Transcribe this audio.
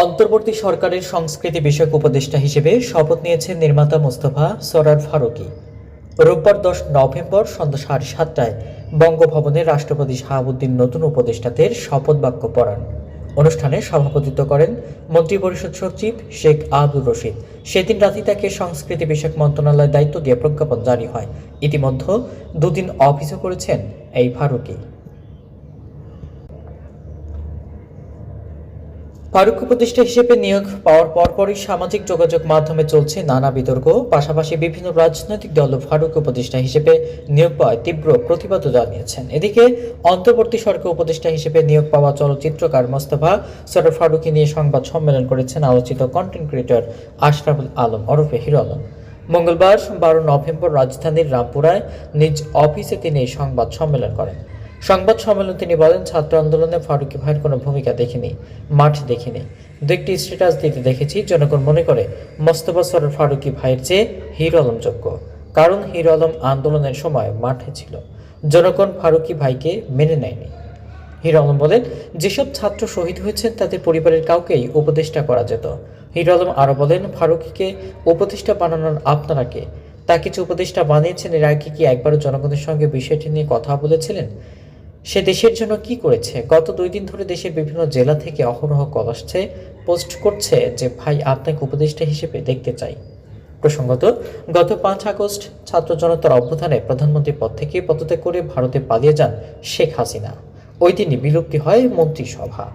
অন্তর্বর্তী সরকারের সংস্কৃতি বিষয়ক উপদেষ্টা হিসেবে শপথ নিয়েছেন নির্মাতা মোস্তফা সরার ফারুকী। রোববার দশ নভেম্বর সন্ধ্যা সাড়ে সাতটায় বঙ্গভবনে রাষ্ট্রপতি শাহাবুদ্দিন নতুন উপদেষ্টাদের শপথ বাক্য পড়ান। অনুষ্ঠানে সভাপতিত্ব করেন মন্ত্রিপরিষদ সচিব শেখ আব্দুর রশিদ। সেদিন রাতে তাকে সংস্কৃতি বিষয়ক মন্ত্রণালয়ের দায়িত্ব দিয়ে প্রজ্ঞাপন জারি হয়। ইতিমধ্যে দুদিন অফিসও করেছেন এই ফারুকী। ফারুক উপদেষ্টা হিসেবে নিয়োগ পাওয়ার পরপরই সামাজিক যোগাযোগ মাধ্যমে চলছে নানা বিতর্ক। পাশাপাশি বিভিন্ন রাজনৈতিক দল ফারুক উপদেষ্টা হিসেবে নিয়োগ পাওয়ায় তীব্র প্রতিবাদও জানিয়েছেন। এদিকে, অন্তর্বর্তী সরকার উপদেষ্টা হিসেবে নিয়োগ পাওয়া চলচ্চিত্রকার মোস্তফা সরফ ফারুকি নিয়ে সংবাদ সম্মেলন করেছেন আলোচিত কন্টেন্ট ক্রিয়েটর আশরাফুল আলম ওরফে হিরো আলম। মঙ্গলবার বারো নভেম্বর রাজধানীর রামপুরায় নিজ অফিসে তিনি সংবাদ সম্মেলন করেন। সংবাদ সম্মেলন তিনি বলেন, ছাত্র আন্দোলনে ফারুকি ভাইয়ের কোনো ভূমিকা দেখিনি, মাঠ দেখিনি। দু একটি স্ট্যাটাস দিতে দেখেছি, জনগণ মনে করে মোস্তফা সরর ফারুকি ভাইয়ের চেয়ে হিরো আলম যোগ্য, কারণ হিরো আলম আন্দোলনের সময় মাঠে ছিল। জনগণ ফারুকি ভাইকে মেনে নেয়নি। হিরো আলম বলেন, যেসব ছাত্র শহীদ হয়েছেন, তাদের পরিবারের কাউকেই উপদেষ্টা করা যেত। হিরো আলম আরও বলেন, ফারুকিকে উপদেষ্টা বানানোর আপনারা কে? তা কিছু উপদেষ্টা বানিয়েছেন, এর আগে কি একবারও জনগণের সঙ্গে বিষয়টি নিয়ে কথা বলেছিলেন? সে দেশের জন্য কি করেছে? গত দুই দিন ধরে দেশের বিভিন্ন জেলা থেকে অহরহ কল আসছে, পোস্ট করছে যে, ভাই, আপনাকে উপদেষ্টা হিসেবে দেখতে চাই। প্রসঙ্গত, গত পাঁচ আগস্ট ছাত্র জনতার অভ্যুত্থানে প্রধানমন্ত্রী পদ থেকে পদত্যাগ করে ভারতে পালিয়ে যান শেখ হাসিনা। ওই দিনই বিলুপ্তি হয় মন্ত্রিসভা।